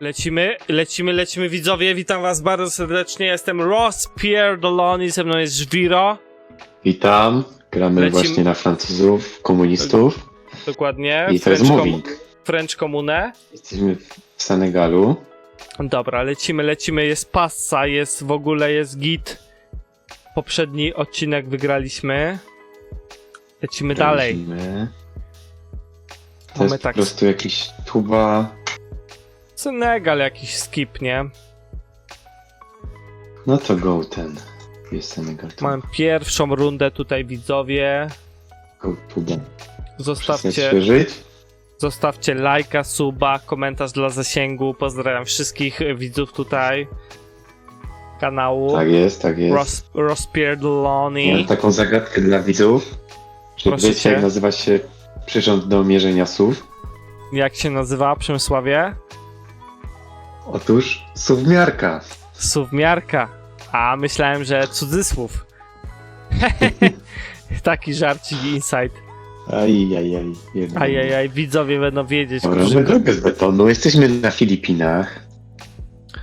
Lecimy, lecimy, lecimy widzowie, witam was bardzo serdecznie, jestem Ross Pierdoloni, ze mną jest Żwiro, Witam. Gramy właśnie na Francuzów, komunistów. dokładnie, I to jest French, moving. French Comune. Jesteśmy w Senegalu. Dobra, lecimy, lecimy, jest passa, jest w ogóle, jest git. Poprzedni odcinek wygraliśmy. Lecimy dalej. Lecimy. To Mamy jest tak, po prostu jakiś tuba. Senegal jakiś skip, nie? No to go ten. Jest Senegal. To Mam pierwszą rundę tutaj widzowie. go tuba. Zostawcie? Zostawcie lajka, suba, komentarz dla zasięgu. Pozdrawiam wszystkich widzów tutaj kanału. Tak jest, tak jest. Ros Rozpierdoloni. Mam taką zagadkę dla widzów. Czy Proszę wiecie cię. jak nazywa się przyrząd do mierzenia słów? Jak się nazywa Przemysławie? Otóż suwmiarka. Suwmiarka. A myślałem, że cudzysłów. Taki żarcik insight. Ajajaj. jednak. Ajajaj, widzowie będą wiedzieć. Mamy drogę z betonu. Jesteśmy na Filipinach.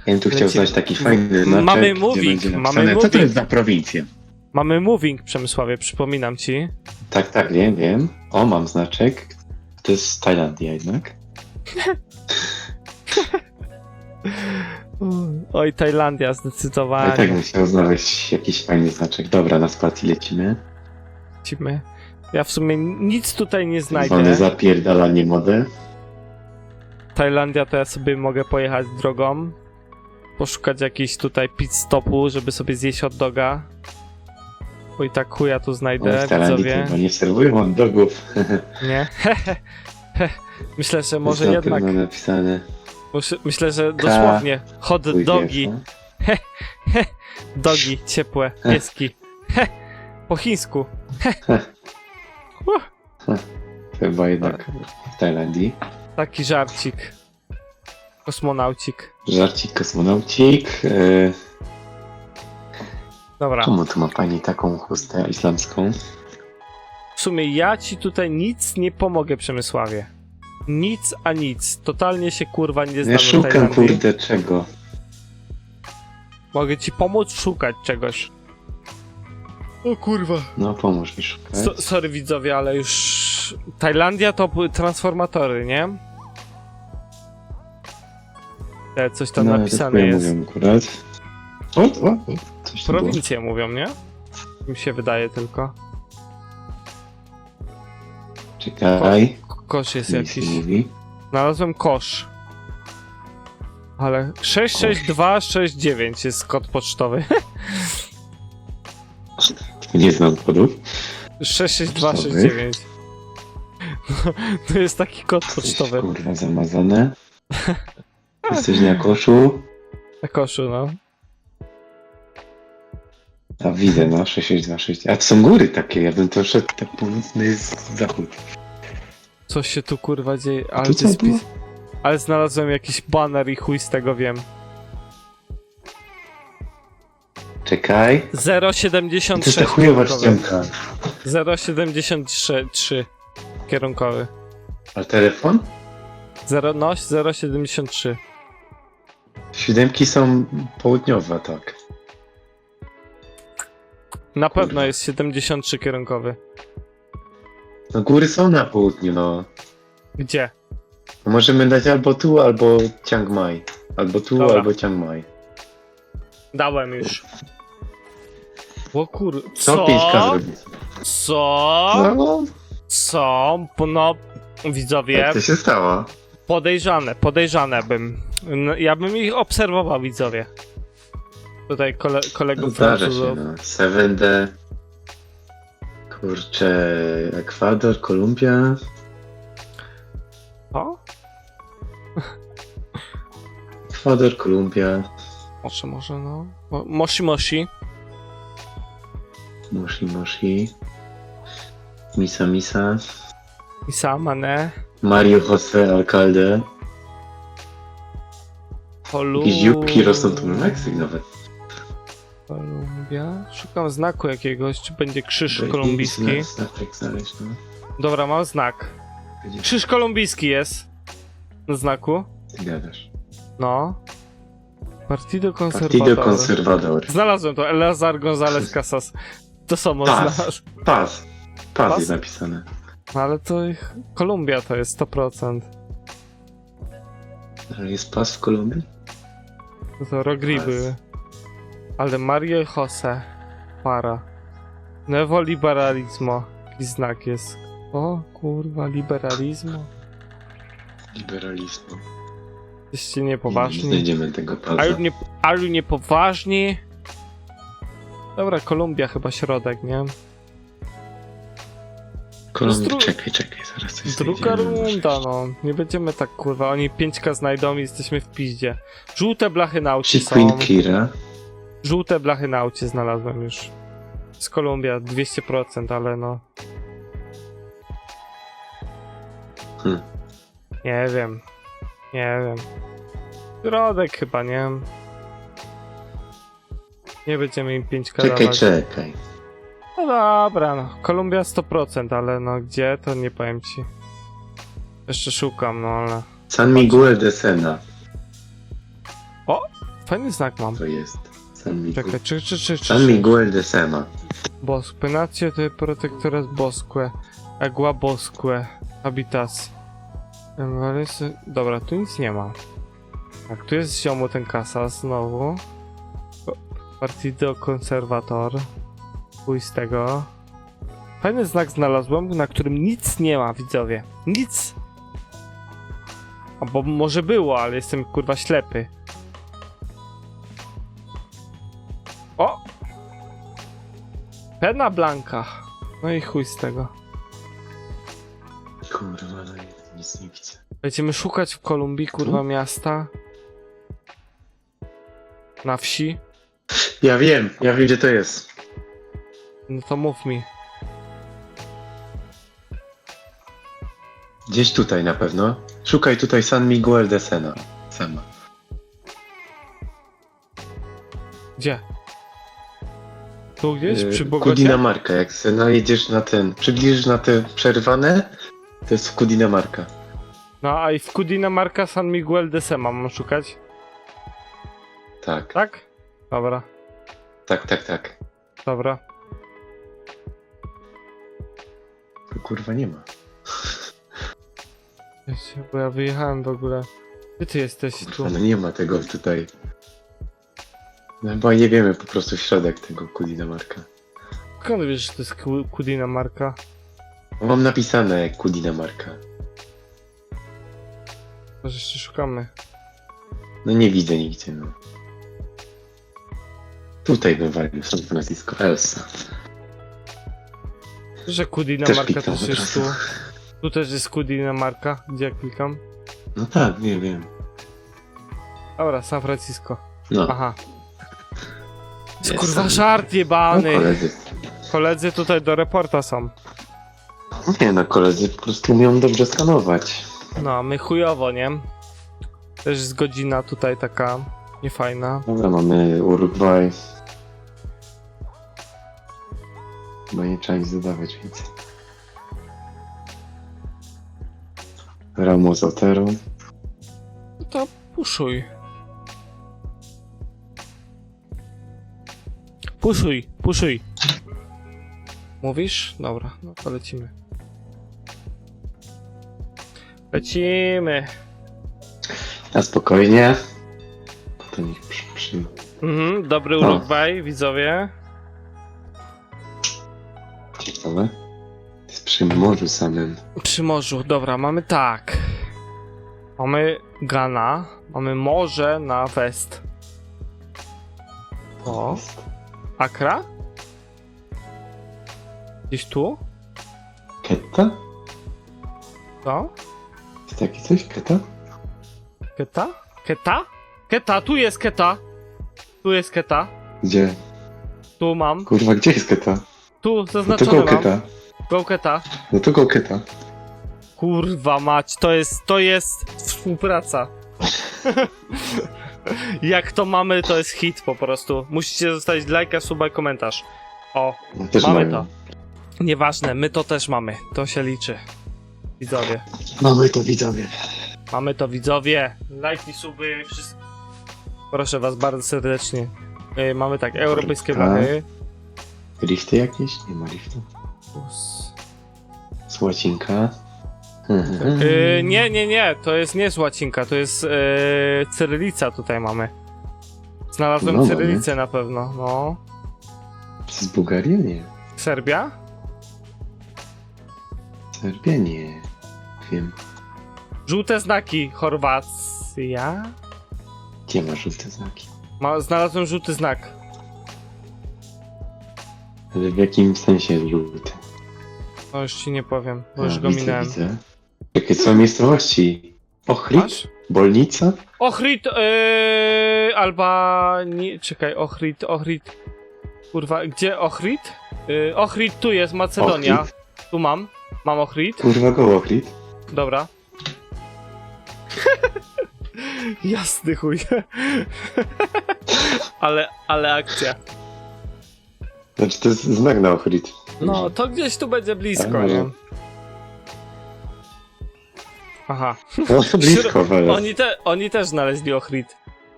Ja bym tu chciał znaleźć taki fajny znaczek. Mamy moving, mamy napisane, Co to moving. jest za prowincję? Mamy moving, Przemysławie, przypominam ci. Tak, tak, wiem, wiem. O, mam znaczek. To jest Tajlandia jednak. Oj, Tajlandia zdecydowanie. tak bym chciał znaleźć jakiś fajny znaczek. Dobra, na skład lecimy. Lecimy. Ja w sumie nic tutaj nie znajdę. zapierdalanie model. Tajlandia to ja sobie mogę pojechać drogą. Poszukać jakiejś tutaj pit stopu, żeby sobie zjeść hot doga. Bo i tak chuja tu O, znajdę, w Tajlandii widzowie. chyba nie serwują hot dogów. Nie? Myślę, że może Jest jednak. napisane. Myślę, że dosłownie hot Twój dogi, no. dogi ciepłe, pieski. Po chińsku. Chyba jednak w Tajlandii. Taki żarcik. Kosmonaucik. Żarcik kosmonaucik. E, Dobra. czemu tu ma pani taką chustę islamską? W sumie ja ci tutaj nic nie pomogę, Przemysławie. Nic a nic. Totalnie się kurwa nie znam Ja na szukam kurde czego. Mogę ci pomóc szukać czegoś. O kurwa. No pomóż mi szukać. So, sorry widzowie, ale już... Tajlandia to transformatory, nie? E, Coś tam no, napisane tak jest. Mówię akurat. O, o, o, coś tu było. Prowincje mówią, nie? Mi się wydaje tylko. Czekaj. Kosz jest Nic jakiś. nie mówi. Znalazłem kosz. Ale 66269 jest kod pocztowy. Nie znam kodów. 66269. No, to jest taki kod Coś pocztowy kurwa zamazane. Jesteś na koszu. na koszu, no. A widzę, no, 6626. A to są góry takie, ja bym to szedł tak północny z zachód. Coś się tu kurwa dzieje, ale, tu to co jest było? pis- ale znalazłem jakiś banner i chuj z tego wiem. Czekaj. To jest 076 ta chujowa kierunkowy. czcionka. 073 kierunkowy. A telefon? 0, no, 073. Siódemki są południowe, tak. Na pewno jest 73 kierunkowy. No góry są na południu, no. Gdzie? To Możemy dać albo tu, albo Chiang Mai. Albo tu, Dobra. albo Chiang Mai. Dałem już. O kur... Co Co? 5K zrobić? Co? No, Co? Po- No, widzowie, to się stało? podejrzane, podejrzane bym. No, Ja bym ich obserwował, widzowie. Tutaj kole, kolegów Zdarza się, Francuzów. no. 7D. Kurczę, Ekwador, Kolumbia. O? Ekwador, Kolumbia. Może, może, no. Mo- Moshi Moshi. Moshi, Moshi. Misa, Misa. Isa Mane. Mario Jose Alcalde. Polu... Jakieś dzióbki rosną tu na Meksyk nawet. Kolumbia. Szukam znaku jakiegoś, czy będzie krzyż Jakiś kolumbijski. Znaczek znaleźć, no. Dobra, mam znak. Gdzie Krzyż kolumbijski jest. Na znaku. ty gadasz? No. Partido Partido Conservador. Conservador. Znalazłem to, Eleazar González Casas. To samo Tak. znalazł. Paz. Paz Paz? jest napisane. No ale to ich... Kolumbia to jest 100%. Ale jest Paz w Kolumbii? To, to Rogri Paz. były. Ale Mario i Jose. Para. Neoliberalismo. Jakiś znak jest. O kurwa, liberalizmo. Liberalizmu. Jesteście Nie niepoważni. znajdziemy tego Paza. Ale nie, niepoważni. Dobra, Kolumbia chyba środek, nie? Kolumbii, Dru- czekaj, czekaj, zaraz coś Druga runda, no. Nie będziemy tak kurwa. Oni 5k znajdą i jesteśmy w piździe. Żółte blachy na aucie są. Queen Kira. Żółte blachy na aucie znalazłem już. Z Kolumbia 200%, ale no. Hmm. Nie wiem. Nie wiem. Środek chyba, nie? Nie będziemy im 5k Czekaj, dawać. czekaj. No dobra, no. Kolumbia 100%, ale no gdzie to nie powiem ci. Jeszcze szukam, no ale. San Miguel de Sena Fajny znak mam. to jest. San Miguel. Czekaj, czy, czy, czy, czy. San Miguel de Sena. Bosque. Nacio de protectores bosque. Agua bosque. Habitas. Emerys- Dobra, tu nic nie ma. Tak, tu jest ziomu ten kasa znowu. Partido Conservator. Chuj z tego. Fajny znak znalazłem, na którym nic nie ma, widzowie. Nic! Albo może było, ale jestem kurwa ślepy. Pena Blanka. No i chuj z tego. Kurwa, no i nic nie widzę. Będziemy szukać w Kolumbii, kurwa, miasta. Na wsi. Ja wiem, ja wiem gdzie to jest. No to mów mi. Gdzieś tutaj na pewno. Szukaj tutaj San Miguel de Sena. Sama. Gdzie? Tu gdzieś? Yy, Przy Bogocie? Kudinamarka. Jak se najedziesz na ten, przybliżysz na te przerwane, to jest Kudinamarka. No a i w Cundinamarca San Miguel de Sema mam szukać? Tak, Tak? Dobra, tak, tak, tak. dobra. Kurwa nie ma. Wiecie, Bo ja wyjechałem w ogóle. Gdzie ty jesteś tu? Kurwa, no nie ma tego tutaj. No chyba nie wiemy po prostu środek tego Kudinamarka. Skąd wiesz, że to jest Ku- Cundinamarca? Mam napisane jak Kudinamarka. Może jeszcze szukamy. No nie widzę nigdzie, no. Tutaj bym walił San Francisco Elsa. Że kliknę też od jest tu. razu. Tu też jest Cundinamarca, gdzie ja klikam. No tak, nie wiem. Dobra, San Francisco. No, Aha. Jest Kurwa San- żart no jebany. koledzy. Koledzy tutaj do reporta są. Nie no, koledzy po prostu umieją dobrze skanować. No, my chujowo, nie? Też jest godzina tutaj taka niefajna. Dobra, mamy Urugwaj. Chyba nie trzeba nic dodawać więcej. Ramos Otero. No to puszuj. Puszuj, puszuj. Mówisz? Dobra, no to lecimy. Lecimy. Na spokojnie. To niech przy, przy... Mhm, dobry No. Urugwaj, widzowie. Ciekawe. Jest przy morzu samym. Przy morzu, dobra, mamy tak. Mamy Ghana, mamy morze na west. O, Accra? Gdzieś tu? Ketta? Co? Jest takie coś? Ketta? Keta? Keta? Keta, tu jest Keta. Tu jest Keta. Gdzie? Tu mam. Kurwa, gdzie jest Ketta? Tu No to zaznaczone go mam. Ketta. Go Keta. No to go Ketta. Kurwa mać, to jest, to jest współpraca. Jak to mamy, to jest hit po prostu. Musicie zostawić lajka, suba i komentarz. O, też mamy to. Nieważne, my to też mamy. To się liczy. Widzowie. Mamy to widzowie. Mamy to widzowie. Lajki, suby, wszystko. Proszę was bardzo serdecznie. Yy, mamy tak, europejskie Tak. blachy. Lifty jakieś? Nie ma liftu. Plus- Słacinka. Mhm. Yy, nie, nie, nie, to jest nie złacinka, to jest yy, cyrylica tutaj mamy. Znalazłem No, cyrylicę na pewno, no. Z Bułgarii? Nie. Serbia? Serbia? Nie. Wiem. Żółte znaki, Chorwacja? Gdzie ma żółte znaki? Ma, znalazłem żółty znak. Ale w jakim sensie jest żółty? No już ci nie powiem, bo A, już go widzę, minąłem. widzę. Jakie są miejscowości? Ochrid? Masz? Bolnica? Ochrid, yy, Alba... Nie, czekaj, Ochrid, Ochrid... Kurwa, gdzie Ochrid? Yy, Ochrid tu jest, Macedonia. Ochrid? Tu mam, mam Ochrid. Kurwa go Ochrid. Dobra. Jasny chuj. ale, ale akcja. Znaczy to jest znak na Ochrid. No, to gdzieś tu będzie blisko, A, nie? Aha. No to blisko. Oni, te, oni też znaleźli Ochrid.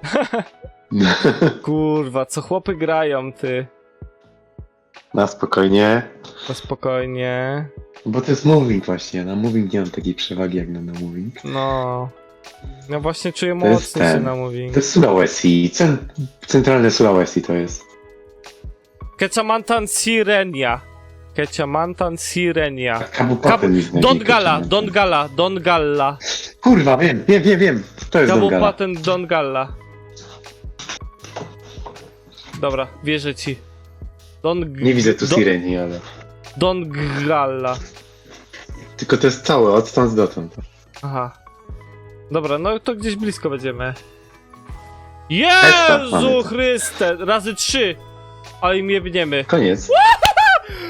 Kurwa, co chłopy grają, ty. Na spokojnie. To spokojnie. Bo to jest moving właśnie. Na moving nie mam takiej przewagi jak na, moving. No. No właśnie czuję To jest mocno się ten. na moving. To jest Sulawesi. Cen... Centralne Sulawesi to jest. Kecamantan Sirenia. Kecamantan Sirenia. Kabupaten mi znajdzie, Dongala, kurczę. Dongala, Dongalla. Kurwa, wiem, wiem, wiem, wiem. To jest Dongala. Kabupaten Dongalla. Dobra, wierzę ci. Dong... Nie widzę tu Do- Sireni, ale... Dongalla. Tylko to jest całe, od stąd dotąd. Aha. Dobra, no to gdzieś blisko będziemy. Jezu. Chryste! Razy trzy! Ale im jebniemy. Koniec.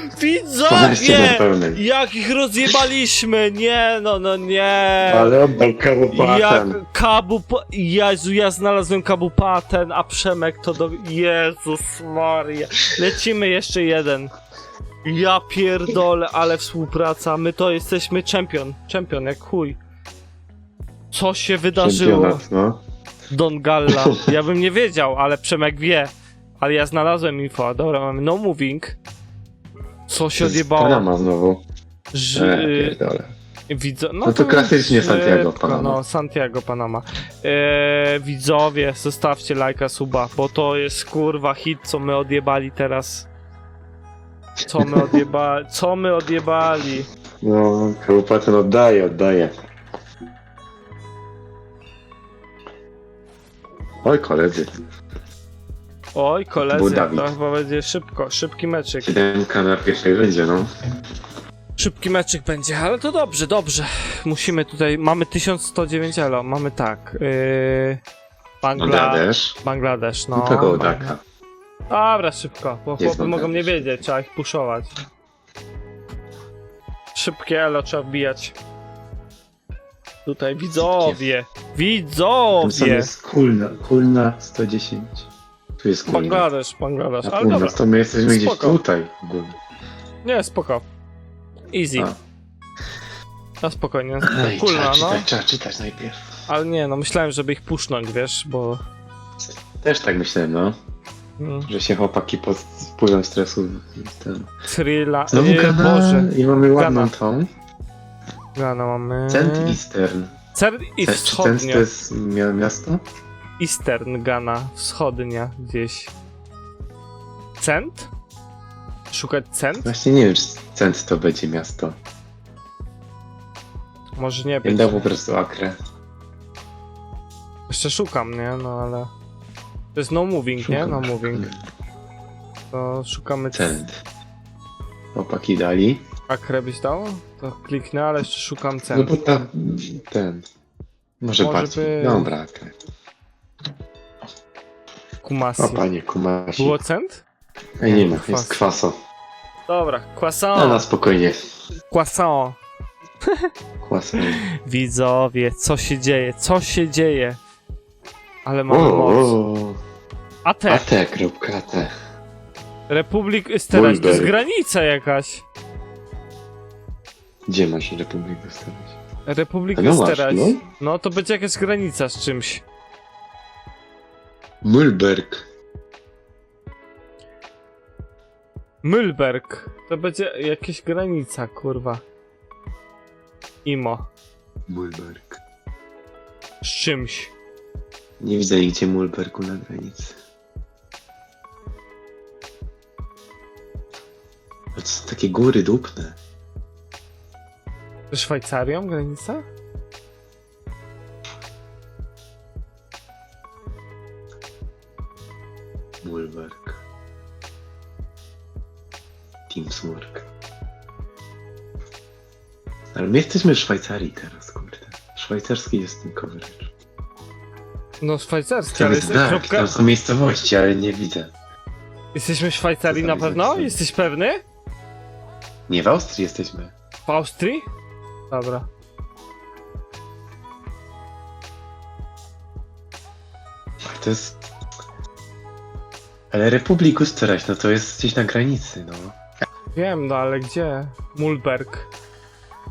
Na Widzowie! pełnej. Jak ich rozjebaliśmy! Nie, no, no nie! Ale oddał Jak kabupaten. kabup... Jezu, ja znalazłem kabupaten, a Przemek to do... Jezus Maria. Lecimy jeszcze jeden. Ja pierdolę, ale współpraca. My to jesteśmy czempion. Czempion, jak chuj. Co się wydarzyło? Czempionat, no. Don Galla. Ja bym nie wiedział, ale Przemek wie. Ale ja znalazłem info. Dobra, mamy no moving. Co się odjebało? Panama znowu. Że... E, pierdolę. Widzo... No to klasycznie Santiago, Panama. No, Santiago, Panama. Eee, widzowie, zostawcie lajka, suba, bo to jest kurwa hit, co my odjebali teraz. Co my odjebali? Co my odjebali? No, kabupaten oddaje, oddaje. Oj, koledzy. Oj, koledzy, Dawid. to chyba będzie szybko, szybki meczyk. 7 na pierwszej będzie, no. Szybki meczyk będzie, ale to dobrze, dobrze. Musimy tutaj, mamy 1109 elo, mamy tak. Yy, Bangla... Bangladesz. Bangladesz, no. No tego Odaka. Dobra, szybko, bo chłopy mogą nie wiedzieć, trzeba ich puszować. Szybkie elo trzeba wbijać. Tutaj widzowie, Tam widzowie! jest Kulna, Kulna 110. Tu jest Kulna. Bangladesz, Bangladesz, A ale dobra. to my jesteśmy gdzieś Spoko. tutaj. w ogóle. Nie, spoko. Easy. A. Na spokojnie. Ej, Kulna, trzeba no. czytać, trzeba czytać najpierw. Ale nie, no myślałem, żeby ich pusznąć, wiesz, bo... Też tak myślałem, no. Mm, Że się chłopaki pod wpływem stresu ten... Thrilla... Znowu Yy, Gana Boże, i mamy ładną Gana. tą. Gana mamy... Cent Eastern. Cer i Cent, czy Cent to jest mia- miasto? Eastern Ghana, wschodnia gdzieś. Cent? Szukać cent? Właśnie nie wiem, czy Cent to będzie miasto. Może nie być. dał po prostu Akrę. Jeszcze szukam, nie? No ale... To jest no moving, nie? No moving. To szukamy Cent. Chłopaki dali. Akrę byś dał? To kliknę, ale jeszcze szukam No cent. bo tam ten. Może, Może bardziej. by- Dobra, Akrę. Kumasi. O panie, kumasi. Było cent? Ej, nie ma, Kwas. jest kwaso. Dobra, No na croissant. spokojnie. Croissant. Kwaso. Widzowie, co się dzieje? Co się dzieje? Ale O, mamy moc. o, AT. AT.AT. Republik Stereć. To jest granica jakaś. Gdzie masz Republikę Stanowić? Republika No sterać. no. No to będzie jakaś granica z czymś. Mulberg. Müllberg. To będzie jakaś granica, kurwa. Imo. Mulberg. Z czymś. Nie widzę nigdzie Mulbergu na granicy. A to są takie góry dupne. Ze Szwajcarią granica? My jesteśmy w Szwajcarii teraz, kurde. Szwajcarski jest ten coverage. No szwajcarski, Tam ale jest jest kropka... tam są miejscowości, ale nie widzę. Jesteśmy w Szwajcarii na pewno? Jesteś pewny? Nie, w Austrii jesteśmy. W Austrii? Dobra. Ale to jest... Ale Republik Österreich, no to jest gdzieś na granicy, no. Wiem, no ale gdzie? Mulberg.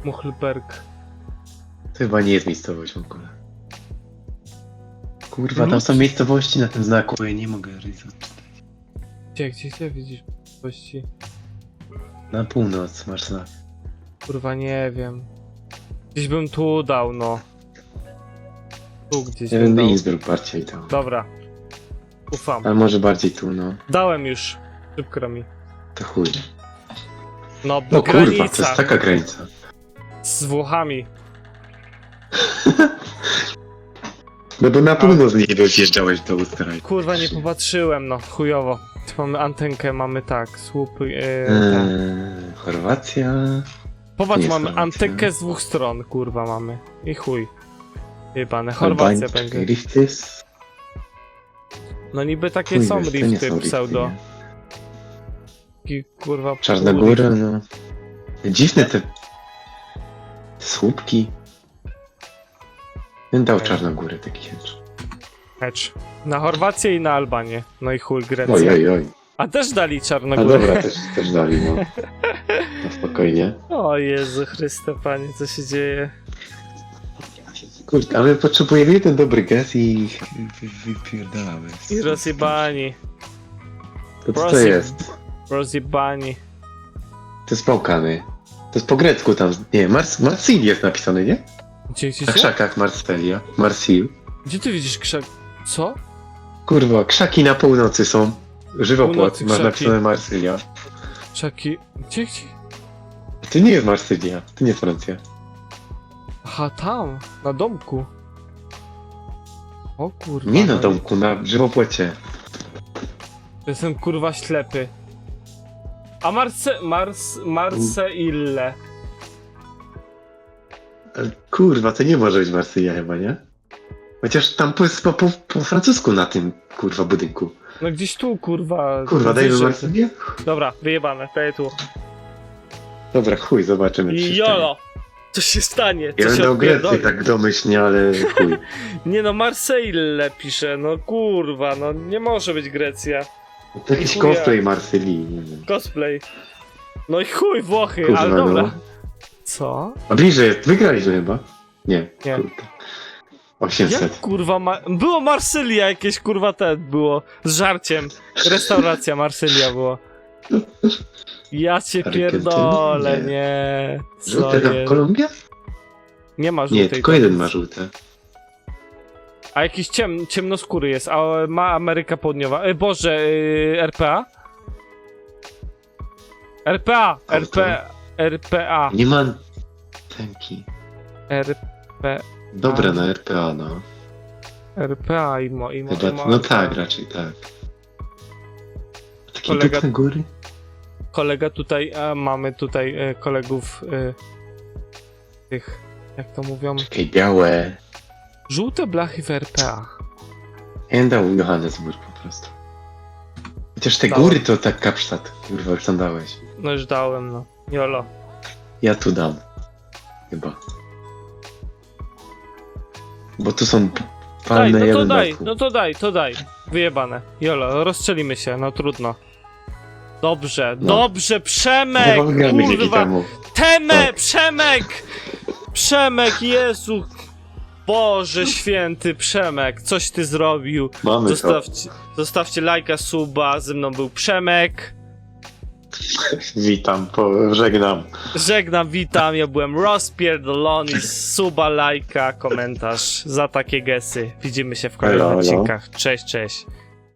Muchlberg. To chyba nie jest miejscowość w ogóle. Kurwa, No tam są miejscowości na tym znaku, bo ja nie mogę rysować. Gdzie, gdzie, gdzie widzisz właści? Na północ masz znak. Kurwa, nie wiem. Gdzieś bym tu dał, no. Tu gdzieś Ja bym dał. Innsbruck bardziej tam. Dobra. Ufam. Ale może bardziej tu, no. Dałem już. Szybko mi. To chuj. No, No kurwa, to granica jest taka granica. Z Włochami. No bo na północ nie wjeżdżałeś do Österreich. Kurwa, nie popatrzyłem, no. Chujowo. Tu mamy antenkę, mamy tak, słupy. Yy, tak. Eee, Chorwacja. Popatrz, jest mamy antenkę z dwóch stron, kurwa, mamy. I chuj. Jebane. Chorwacja Albańczyk, będzie. No niby takie Chuj są wiesz, to nie rifty są rifty, pseudo. nie? Taki, kurwa. Czarna Góra, no. Dziwne te... słupki. Ten dał Czarnogórę taki hedge. Hedge. Na Chorwację i na Albanię. No i chuj, Grecja. Oj, oj, oj. A też dali A Czarnogórę. dobra, też, też dali, no. No spokojnie. O Jezu Chryste, Panie, co się dzieje? Kurde, ale potrzebujemy jeden dobry gaz i wy- wypierdalamy. I rozjebani. To co to jest? Rozjebani. To jest Bałkany. Jest po grecku tam, nie, Mars, Marsil jest napisane, nie? Gdzie, gdzie, Na gdzie? krzakach Marselia. Marsil. Gdzie ty widzisz krzak? Co? Kurwa, krzaki na północy są. Żywopłot, Północy masz krzaki. napisane Marsylia. Krzaki. Gdzie, gdzie? To nie jest Marsylia, to nie jest Francja. Aha, tam. Na domku. O kurwa. Nie na no. domku, na żywopłocie. Jestem kurwa ślepy. A Marse... Mars... Marseille. Ale kurwa, to nie może być Marsylia chyba, nie? Chociaż tam po, po, po, po francusku na tym, kurwa, budynku. No gdzieś tu kurwa. Kurwa, dajmy wyżej. Marsylię? Dobra, wyjebane, daję tu. Dobra, chuj, zobaczymy. co się stanie. jolo! Co się stanie? Ja Co się będę o Grecji odpierdoli? tak domyślnie, ale chuj. Nie no, Marseille pisze, no kurwa, no nie może być Grecja. To jakiś chuja. cosplay Marsylii, nie wiem. Cosplay. No i chuj, Włochy, Kurwa, ale no. dobra. Co? A bliżej jest, wygraliśmy chyba? Nie. Nie. Kurde. Jak 800. kurwa ma... Było Marsylia jakieś kurwa ten było. Z żarciem. Restauracja Marsylia było. Ja cię Argentyna? pierdolę, Nie. nie. Co Żółte tam jest? Kolumbia? Nie ma żółtej. Nie, tylko jeden ma żółte. A jakiś ciem, ciemnoskóry jest, a ma Ameryka Południowa. E, Boże, y, RPA? RPA! RP, RPA. Nie ma tenki. RP, Dobra na RPA, no. RPA i mo, i mo, i Chyba, mo no RPA. tak, raczej tak. Takie Kolega- dupne góry? Kolega tutaj, a mamy tutaj e, kolegów e, tych, jak to mówią, Czekaj, białe. Żółte blachy w RPA. Ja Johannesburg po prostu. Chociaż te Dałem. góry to tak Kapsztad, kurwa, już tam dałeś. No już dałem, no. Jolo. Ja tu dam. Chyba. Bo tu są p- Daj, palne, no to daj, no to daj, to daj. Wyjebane. Jolo, rozstrzelimy się, no trudno. Dobrze, No. dobrze, Przemek! Chyba wygramy dzięki Kurwa! temu. Teme, Tak. Przemek! Przemek, Jezu! Boże święty, Przemek, coś ty zrobił. Mamy. Zostawcie, zostawcie lajka, suba, ze mną był Przemek. Witam, po, żegnam. Żegnam, witam, ja byłem rozpierdolony, suba, lajka, komentarz za takie gesy. Widzimy się w kolejnych odcinkach. Cześć, cześć.